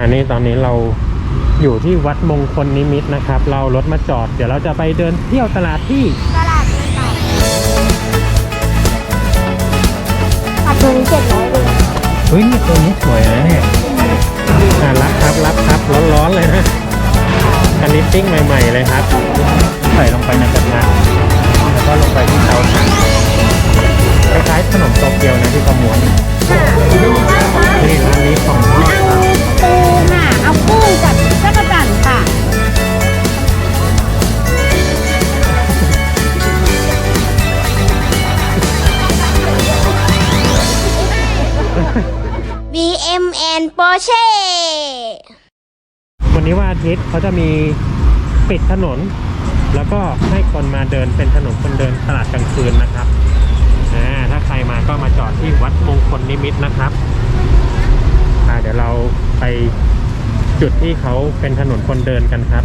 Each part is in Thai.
อันนี้ตอนนี้เราอยู่ที่วัดมงคลนิมิตนะครับ เรารถมาจอด เดี๋ยวเราจะไปเดินเที่ยวตลาดที่ตลาดเลยค่ะปัดตัวนี้เจ็ดร้อยเลยเฮ้ยนี่ตัวนี้สวยนะเนี่ยอ่ารับครับรับครับร้อนๆเลยนะอันนี้ปิ้งใหม่ ๆ เลยครับ ใส่ลงไปในกระทะแล้วก็ลงไปที่เตาถ่านคล้ายๆขนมโตเกียวนะที่เขาม้วนนี่ร้านนี้ของทอด ปูค่ะ เอากุ้งกับจักรจั่นค่ะ BMN Porsche วันนี้ว่าอาทิตย์เขาจะมีปิดถนน แล้วก็ให้คนมาเดินเป็นถนนคนเดินตลาดกลางคืนนะครับอ่าถ้าใครมาก็มาจอดที่วัดมงคลนิมิตนะครับ อ่าเดี๋ยวเราไปจุดที่เขาเป็นถนนคนเดินกันครับ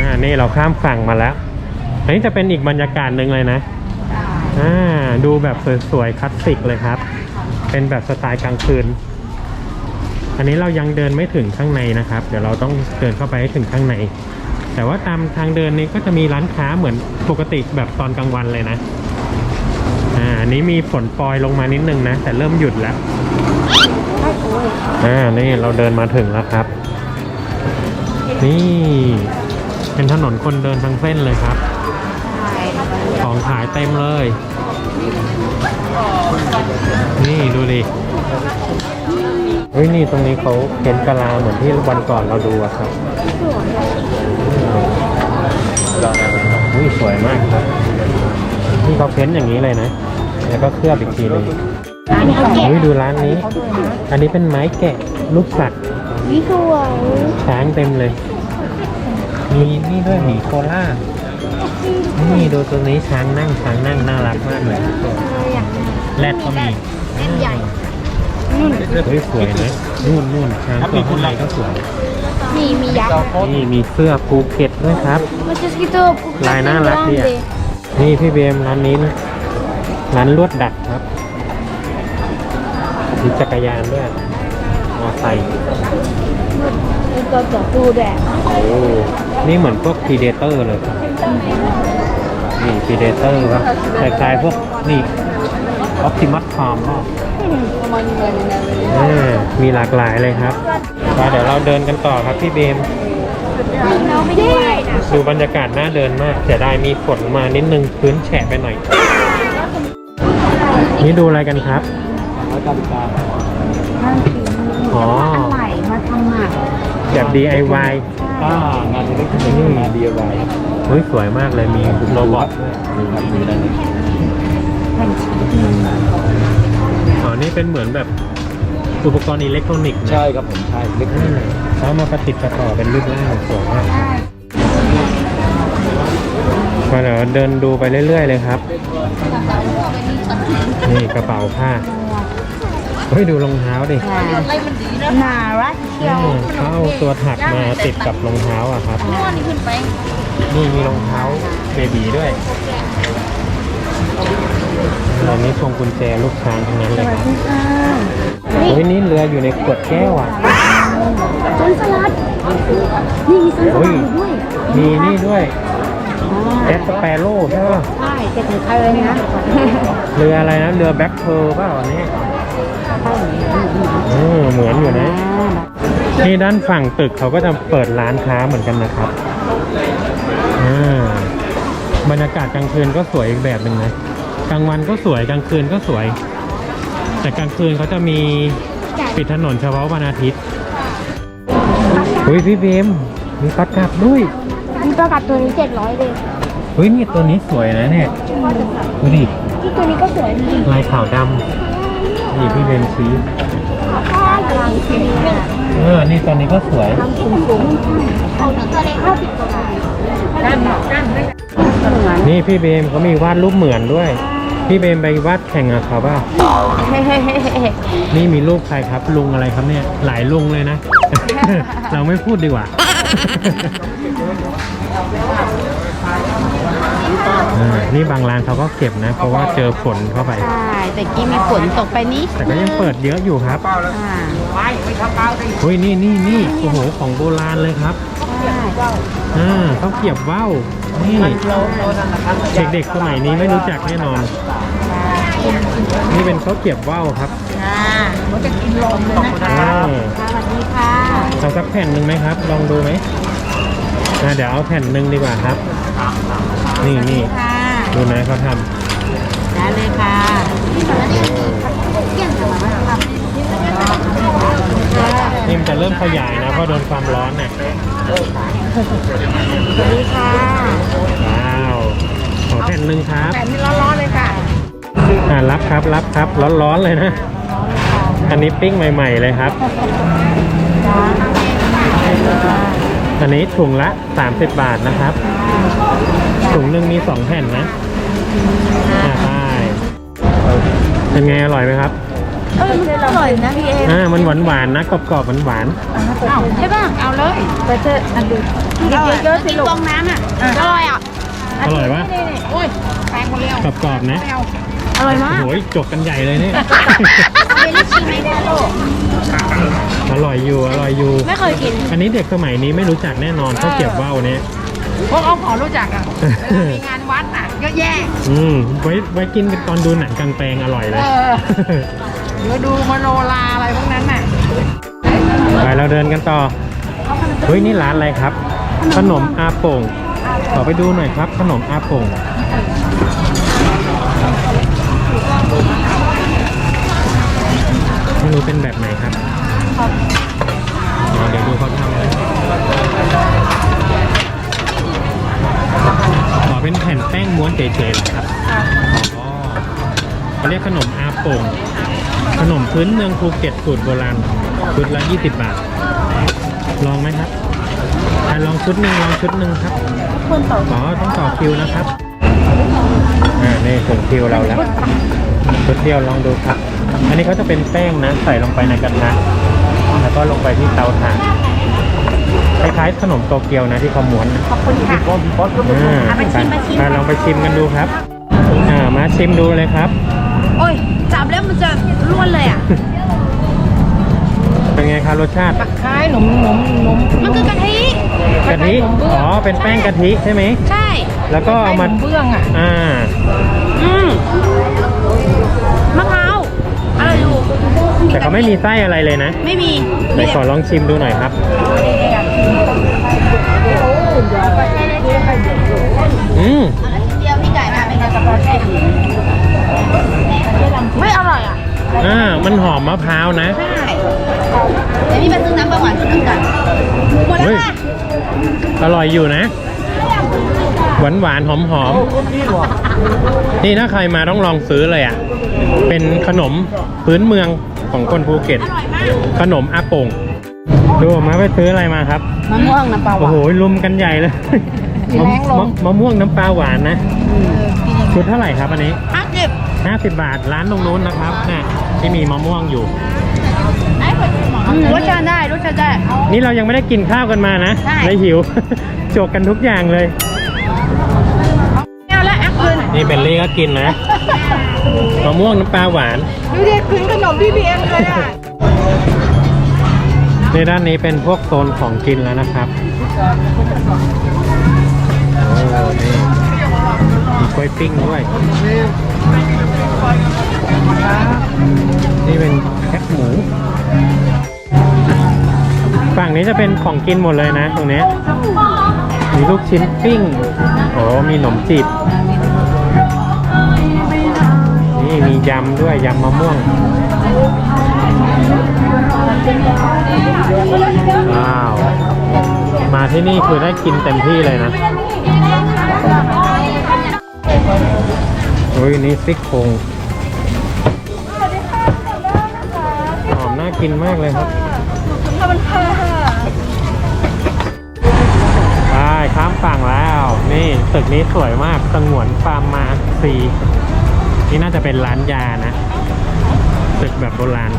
อ่านี่เราข้ามฝั่งมาแล้ว อันนี้จะเป็นอีกบรรยากาศหนึ่งเลยนะอ่าดูแบบสวยๆคลาสสิกเลยครับ เป็นแบบสไตล์กลางคืน อันนี้เรายังเดินไม่ถึงข้างในนะครับ เดี๋ยวเราต้องเดินเข้าไปให้ถึงข้างใน แต่ว่าตามทางเดินนี้ก็จะมีร้านค้าเหมือนปกติแบบตอนกลางวันเลยนะอ่าอันนี้มีฝนปลอยลงมานิดนึงนะ แต่เริ่มหยุดแล้ว อ่า นี่เราเดินมาถึงแล้วครับ นี่ เป็นถนนคนเดินทั้งเส้นเลยครับ ของขายเต็มเลย นี่ดูดิเฮ้ยนี่ตรงนี้เขาเพ้นกะลาเหมือนที่วันก่อนเราดูอะครับอุ้ยสวยมากครับ นี่เขาเพ้นท์อย่างนี้เลยนะ แล้วก็เคลือบอีกทีนึง อันนี้เขาแกะอุ้ยดูร้านนี้ อันนี้เป็นไม้แกะลูกสัตว์นี่สวยช้างเต็มเลย มีนี่ด้วยหมีโคล่านี่ดูตัวนี้ช้างนั่งช้างนั่งน่ารักมากเลยแรดก็มีเล่นใหญ่เฮ้ยสวยนะนู่นนู่นช้างตัวข้างในก็สวยนี่มียักษ์นี่มีเสื้อภูเก็ตด้วยครับมันจะสกิโต้ลายน่ารักดีอะนี่พี่เบมร้านนี้นะร้านลวดดัดครับ มีจักรยานด้วย มอไซค์มันก็ต่อตู้แดดโอ้นี่เหมือนพวกพีเดเตอร์เลยครับนี่พีเดเตอร์ครับคล้ายๆพวกนี่ออ t ติมัสฟาร์มก็อ่ามีหลากหลายเลยครับมาเดี๋ยวเราเดินกันต่อครับพี่เบมเราไม่ได้นะดูบรรยากาศน่าเดินมากเสียดายมีฝนมานิดนึงพื้นแฉะไปหน่อย นี่ดูอะไรกันครับ อ๋ออะไรมาทำอะแบบ DIY อ่างานเล็กๆนี่มา DIY ครับเฮ้ยสวยมากเลยมีโรบอทด้วยมีครับมีได้เลยอ๋อนี่เป็นเหมือนแบบอุปกรณ์อิเล็กทรอนิกส์นะใช่ครับผมใช่เล็กอืมเขามาประติดประต่อเป็นรูปร่างสวยมากมาเดี๋ยวเดินดูไปเรื่อย ๆ เลยครับ นี่กระเป๋าผ้า เฮ้ยดูรองเท้าดิน่ารักเชียวอืมเขาเอาตัวถักมาติดกับรองเท้าอะครับนี่มีรองเท้าเบบีด้วยเรานี้พวงกุญแจลูกช้างทั้งนั้นเลยครับเฮ้ยนี่เรืออยู่ในขวดแก้วอะต้นสลัดนี่มีต้นสเฮ้ลัยดอยู่ด้วย มีนี่ด้วยแจ็คสเปโร่ใช่ป่ะใช่แต่ของใครเลยนะ เรืออะไรนะ เรือแบ็คเพร์ลป่ะอันนี้ เออเหมือนอยู่นะที่ด้านฝั่งตึกเขาก็จะเปิดร้านค้าเหมือนกันนะครับอ่าบรรยากาศกลางคืนก็สวยอีกแบบหนึ่งนะกลางวันก็สวยกลางคืนก็สวย แต่กลางคืนเขาจะมีปิดถนนเฉพาะวันอาทิตย์อุ้ยพี่เบมมีปัดกลับด้วยมีประกาศตัวนี้เจ็ดร้อยเลยเฮ้ยนี่ตัวนี้สวยนะเนี่ยดูดิที่ตัวนี้ก็สวยดีลายขาวดำ นี่พี่เบมชี้กลางคืนเนี่ยเออ นี่ตัวนี้ก็สวยทำสูงสูงของตัวเล็กห้าสิบกว่าบาทด้านหลังด้านเหมือนนี่พี่เบมเขามีวาดรูปเหมือนด้วย พี่เบมไปวาดแข่งกับเขาเปล่าเฮ้เฮ้เฮ้เฮ้นี่มีรูปใครครับ ลุงอะไรครับเนี่ย หลายลุงเลยนะ เราไม่พูดดีกว่าอ่านี่บางร้านเขาก็เก็บนะ เพราะว่าเจอฝนเข้าไปใช่ แต่กี้มีฝนตกไปนิดแต่ก็ยังเปิดเยอะอยู่ครับอ่าเฮ้ยนี่นี่นี่โอ้โหของโบราณเลยครับอ่าข้าวเกรียบว่าวนี่เด็กๆสมัยนี้ไม่รู้จักแน่นอน นี่เป็นข้าวเกรียบว่าวครับอ่าเขาจะกินลมเลยนะคะอ่าสวัสดีค่ะเอาสักแผ่นหนึ่งไหมครับ ลองดูไหมอ่าเดี๋ยวเอาแผ่นหนึ่งดีกว่าครับ นี่นี่ค่ะดูนะเขาท ได้เลยค่ะำนี่มันจะเริ่มขยายนะเพราะโดนความร้อนเนี่ยสวัสดีค่ะว้าวขอแผ่นหนึ่งครับแต่นี่ร้อนๆเลยค่ะอ่ารับครับรับครับร้อนๆเลยนะ อันนี้ปิ้งใหม่ ๆ เลยครับ อันนี้ถุงละ 30 บาทนะครับ ถุงหนึ่งมี 2 แผ่นนะ อ่าใช่เป็นไงอร่อยไหมครับ เออมันอร่อยนะพี่เออ่า มันหวานหวานๆนะกรอบๆหวานหวานเอาใช่ป่ะ เอาเลยไปเถอะอันดูเยอะๆสิลูกฟองน้ำอะ อร่อยอะ ๆอร่อยปะโอ้ยแพงหมดแล้วกรอบๆนะอร่อยมากโอ้ยจกกันใหญ่เลยเนี่ย เบลลี่ชิมไหมคะลูกอร่อยอยู่ อร่อยอยู่ ไม่เคยกิน อันนี้เด็กสมัยนี้ไม่รู้จักแน่นอนข้าวเกรียบว่าวเนี่ย พวกเอาขอรู้จักอะมีงานวัดอะเยอะแยะอืมไว้ไว้กินกันตอนดูหนังกลางแปลงอร่อยเลยเออเดี๋ยวดูมโนราอะไรพวกนั้นน่ะไปเราเดินกันต่อ เฮ้ยนี่ร้านอะไรครับ ขนมอาโป่ง ขอไปดูหน่อยครับ ขนมอาโป่ง ไม่รู้เป็นแบบไหนครับอ๋อเดี๋ยวดูเขาทำเลยขอ เป็นแผ่นแป้งม้วนเฉยๆเหรอครับอ๋อเขาเรียกขนมอาโป่ง ขนมพื้นเมืองภูเก็ตสูตรโบราณชุดละ 20 บาท ลองไหมครับอะลองชุดหนึ่งลองชุดหนึ่งครับคนต่ออ๋อต้องต่อคิวนะครับ อ่า นี่ถึงคิวเราแล้ว ชุดเดียวลองดูครับ อันนี้เขาจะเป็นแป้งนะ ใส่ลงไปในกระทะ แล้วก็ลงไปที่เตาถ่าน คล้ายๆขนมโตเกียวนะที่เขาม้วนนะขอบคุณค่ะอ่าเอาไปชิมมาชิมอะลองไปชิมกันดูครับอ่ามาชิมดูเลยครับ โอ้ยจับแล้วมันจะร่วนเลยอะ เป็นไงครับรสชาติ คล้ายหนมหนมหนมมันคือกะทิ กะทิ อ๋อ เป็นแป้งกะทิใช่ไหม ใช่ แล้วก็เอามาเบื้องอะ อ่า อืมมะพร้าวอะไรอยู่แต่เขาไม่มีไส้อะไรเลยนะ ไม่มีไหนขอลองชิมดูหน่อยครับ อืมเดียวพี่ไก่มาเป็นกระป๋องแค่ดีไม่อร่อยอะอ่ามันหอมมะพร้าวนะ ใช่เดี๋ยวพี่ไปซื้อน้ำปลาหวานชุดหนึงก่อนหมดแล้วเฮ้ยค่ะอร่อยอยู่นะ หวานหวานๆหอมหอมๆนี่ถ้าใครมาต้องลองซื้อเลยอะ เป็นขนมพื้นเมืองของคนภูเก็ตอร่อยมากขนมอาโป่ง ดูมาไปซื้ออะไรมาครับ มะม่วงน้ำปลาหโอ้วานโหลุมกันใหญ่เลยแรงลงมะมะม่วงน้ำปลาหวานนะชุดเท่าไหร่ครับอันนี้ ห้าสิบ50 บาทร้านตรงนู้นนะครับน่ะที่มีมะม่วงอยู่ รสชาติได้รสชาติได้ นี่เรายังไม่ได้กินข้าวกันมานะใช่ เลยหิว โจกกันทุกอย่างเลยแก้วและแอปเปิลนี่เบลลี่ก็กินนะมะม่วงน้ำปลาหวาน ดูดิคืนขนมพี่พีเอ็มเลยอะ ในด้านนี้เป็นพวกโซนของกินแล้วนะครับโอ้นี่มีกล้วยปิ้งด้วย นี่เป็นแคบหมู ฝั่งนี้จะเป็นของกินหมดเลยนะตรงนี้ มีลูกชิ้นปิ้ง โอ้มีขนมจีบ นี่มียำด้วยยำมะม่วง ว้าว มาที่นี่คือได้กินเต็มที่เลยนะโอ้ยนี่ซี่โครงหอมน่ากินมากเลยครับไปข้ามฝั่งแล้ว นี่ตึกนี้สวยมากสงวนฟาร์มมาซีนี่น่าจะเป็นร้านยานะ ตึกแบบโบราณ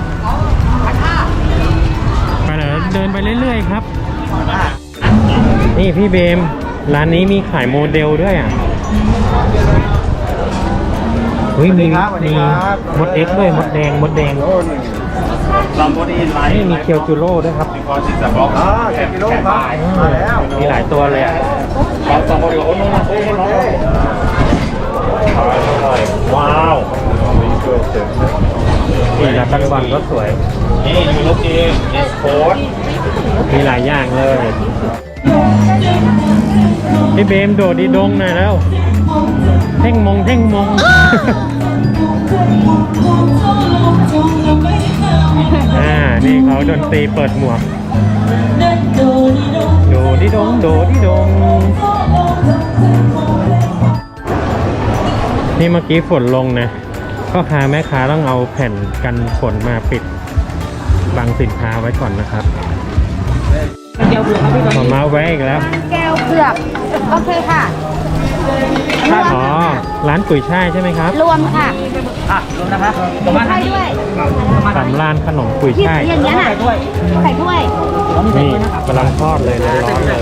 เดี๋ยวเดินไปเรื่อยๆครับ นี่พี่เบม ร้านนี้มีขายโมเดลด้วยอะเฮ้ยมีมีมดเอ็กซ์ด้วยมดแดงมดแดง somebody นี่ like มีเคียวจูโร่ด้วยครับ because it's a box อ่าเจ็ดกิโลครับมาแล้วมีหลายตัวเลยอะ But somebody oh no no oh no no ว้าวนี่ดักกันบอลก็สวย นี่ you look in it's cold มีหลายอย่างเลย พี่เบมโดดดีดงหน่อยแล้ว เท่งมงเท่งมง อ่า นี่เขาดนตรีเปิดหมวก โดดิดงโดดิดง นี่เมื่อกี้ฝนลงนะก็ค้าแม่ค้าต้องเอาแผ่นกันฝนมาปิด บังสินค้าไว้ก่อนนะครับขอมาแวะอีกแล้ว แก้วเผือกโอเคค่ะรวมอ๋อร้านกุยช่ายใช่ไหมครับรวมค่ะอะลงนะครับใช่ด้วยสำรานขนมกุยที่ช่ายอย่างเงี้ยน่ะใส่ถ้วยนี่กำลังทอดเลยร้อนๆเลย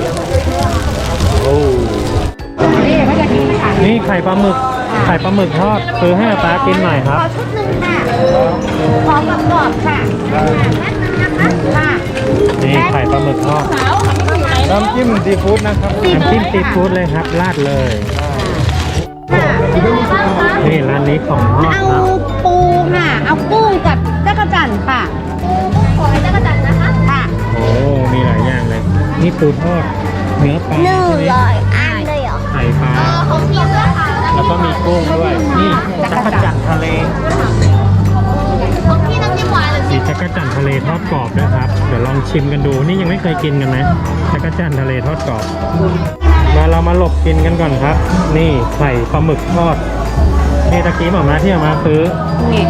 โอ้นี่เขาจะกินค่ะนี่ไข่ปลาหมึกไข่ปลาหมึกทอดซื้อให้อาตากินหน่อยครับ ขอชุดหนึ่งค่ะ ขอกรอบกรอบๆค่ะแป๊บนึงนะคะค่ะนี่ไข่ปลาหมึกทอดสาวค่ะไม่อยู่ไหนน้ำจิ้มซีฟู้ดนะครับน้ำจิ้มซีฟู้ดเลยครับราดเลยค่ะเป็นอะไรบ้างคะนี่ร้านนี้ของทอดเอาครับปูค่ะ เอากุ้งกับจักรจั่นค่ะขอให้จักรจั่นนะคะค่ะโอ้มีหลายอย่างเลย นี่ปูทอดเนื้อปลาหนึ่งใช่ไหมร้อยอันเลยเหรอไข่ปลาของพี่ด้วยค่ะแล้วก็มีกุ้งด้วย นี่จักรจั่นทะเลของพี่น้ำ จิ้มหวานหรือมีจักรจั่นทะเลทอดกรอบด้วยครับ เดี๋ยวลองชิมกันดูนี่ยังไม่เคยกินกันนะจักรจั่นทะเลทอดกรอบ มาเรามาหลบกินกันก่อนครับ นี่ไข่ปลาหมึกทอดนี่ตะกี้หมามาที่เอามาซื้อนี่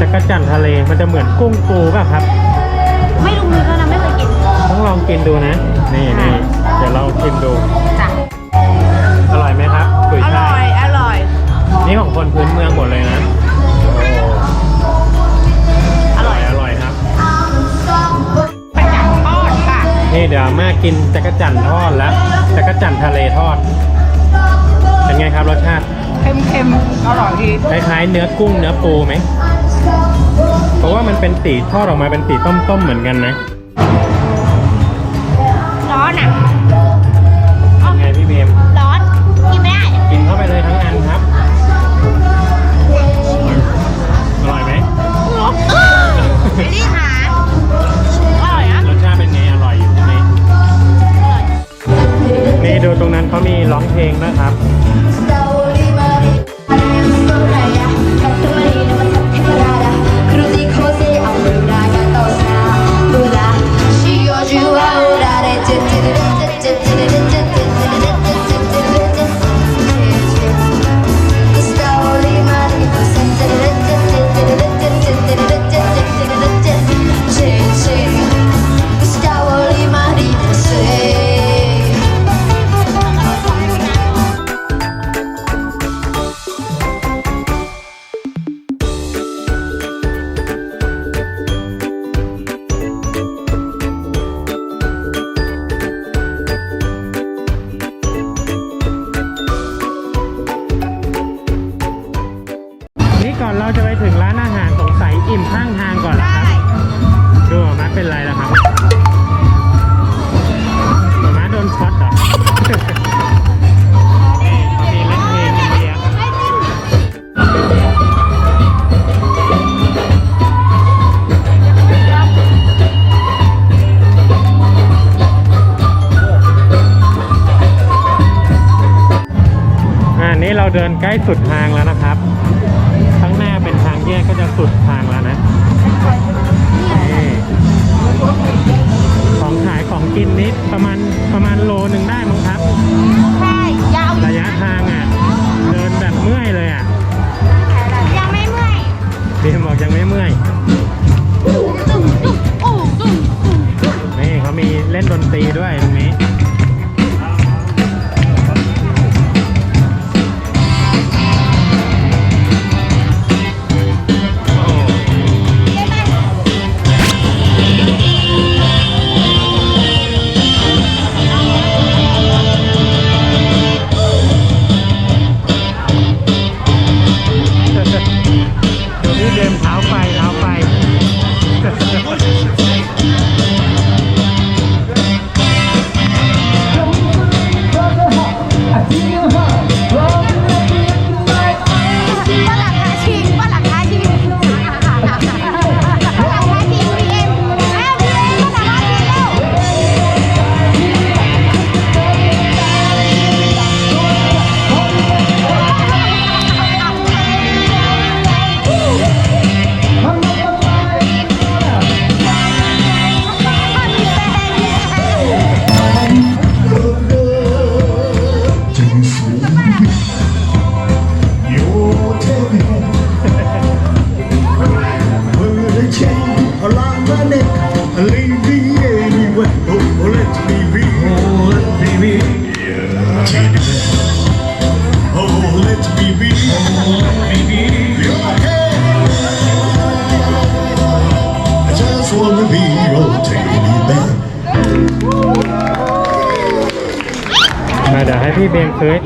จักรจั่นทะเลมันจะเหมือนกุ้งปูป่ะครับ ไม่รู้เลยนะไม่เคยกินต้องลองกินดูนะ นี่นี่เดี๋ยวเราชิมดูจ้ะอร่อยไหมครับกุยอช่าร่อยยอร่อย นี่ของคนพื้นเมืองหมดเลยนะ นี่เดี๋ยวแม่กินจักรจั่นทอดแล้วจักรจั่นทะเลทอด เป็นไงครับรสชาติเค็มๆอร่อยดีคล้ายๆเนื้อกุ้งเนื้อปูไหมเพราะว่ามันเป็นสีทอดออกมาเป็นสีต้มๆเหมือนกันนะร้อนอะเป็นไงพี่เบมร้อนกินไม่ได้กินเข้าไปเลยทั้งอันครับอร่อยไหมไอ้นี่ห ดูตรงนั้นเขามีร้องเพลงนะครับ จะสุดทางแล้วนะนี่ของขายของกินนิดประมาณประมาณโลหนึ่งได้มั้งครับ ใช่ ยาวอยู่ระยะทางอะ เดินแบบเมื่อยเลยอะ ยังไม่เมื่อยเบียมบอกยังไม่เมื่อยอู้ตุ้มอู้ตุ้มนี่เขามีเล่นดนตรีด้วยตรงนี้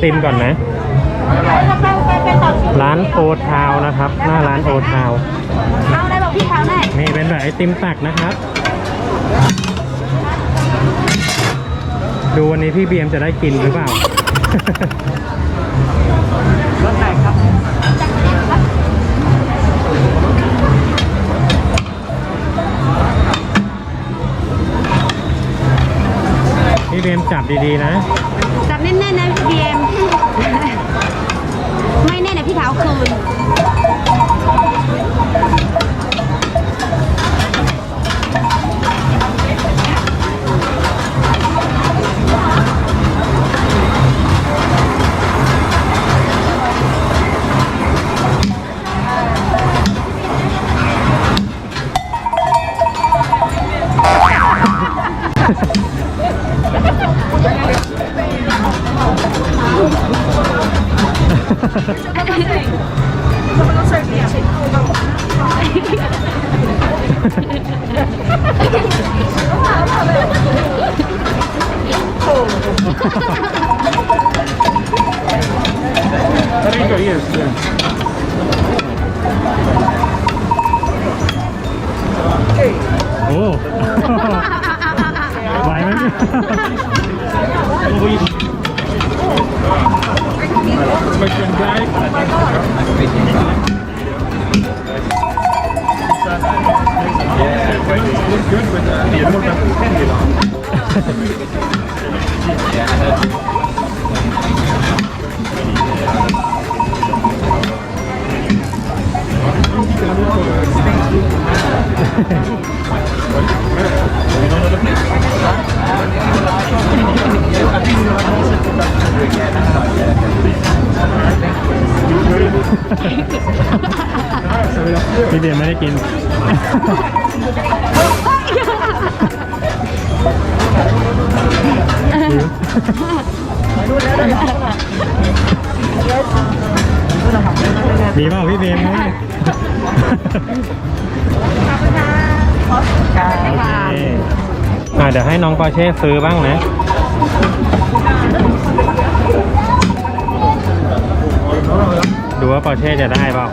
ติมก่อนนะไปไปต่อคิวร้านโอทาวนะครับ หน้าร้านโอทาวเอาได้บอกพี่เขาแน่นี่เป็นแบบไอติมตักนะครับ ดูวันนี้พี่เบียมจะได้กินหรือเปล่าพี่เบียมจับดีๆนะจับ แน่นๆนะพี่เอ็มไม่แน่นะพี่เท้าคืน พี่เบียไม่ได้กิน มีเปล่าพี่เบมไหมโอเคอะเดี๋ยวให้น้องปอเช่ซื้อบ้างนะ ดูว่าปอเช่จะได้เปล่า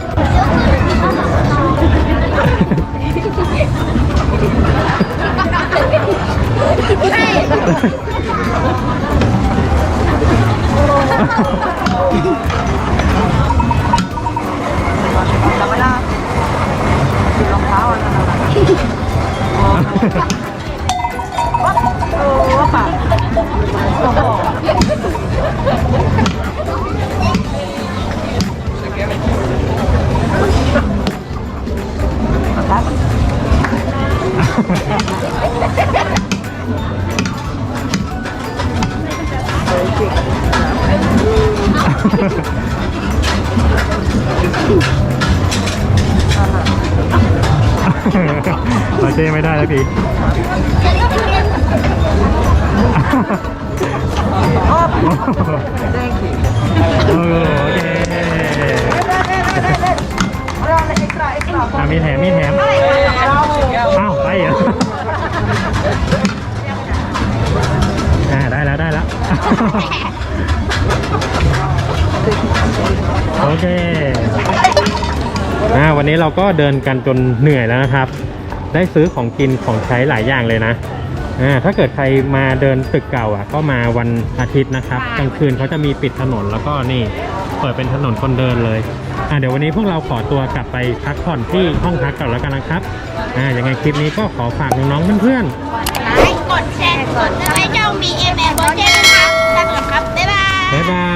ปอร์เช่ไม่ได้แล้วพี่เออโอเคอะมีแถมมีแถมอ้าวไปเหรออ่าได้แล้วได้แล้ว โอเคอ่าวันนี้เราก็เดินกันจนเหนื่อยแล้วนะครับ ได้ซื้อของกินของใช้หลายอย่างเลยนะอ่าถ้าเกิดใครมาเดินตึกเก่าอะ ก็มาวันอาทิตย์นะครับกลางคืนเขาจะมีปิดถนนแล้วก็นี่เปิดเป็นถนนคนเดินเลยอ่าเดี๋ยววันนี้พวกเราขอตัวกลับไปพักผ่อนที่ห้องพักก่อนแล้วกันนะครับอ่ายังไงคลิปนี้ก็ขอฝากน้องๆเพื่อนๆไลค์กดแชร์กดไลค์เจ้ามีเอ็มแอร์บอเช่ด้วยค่ะ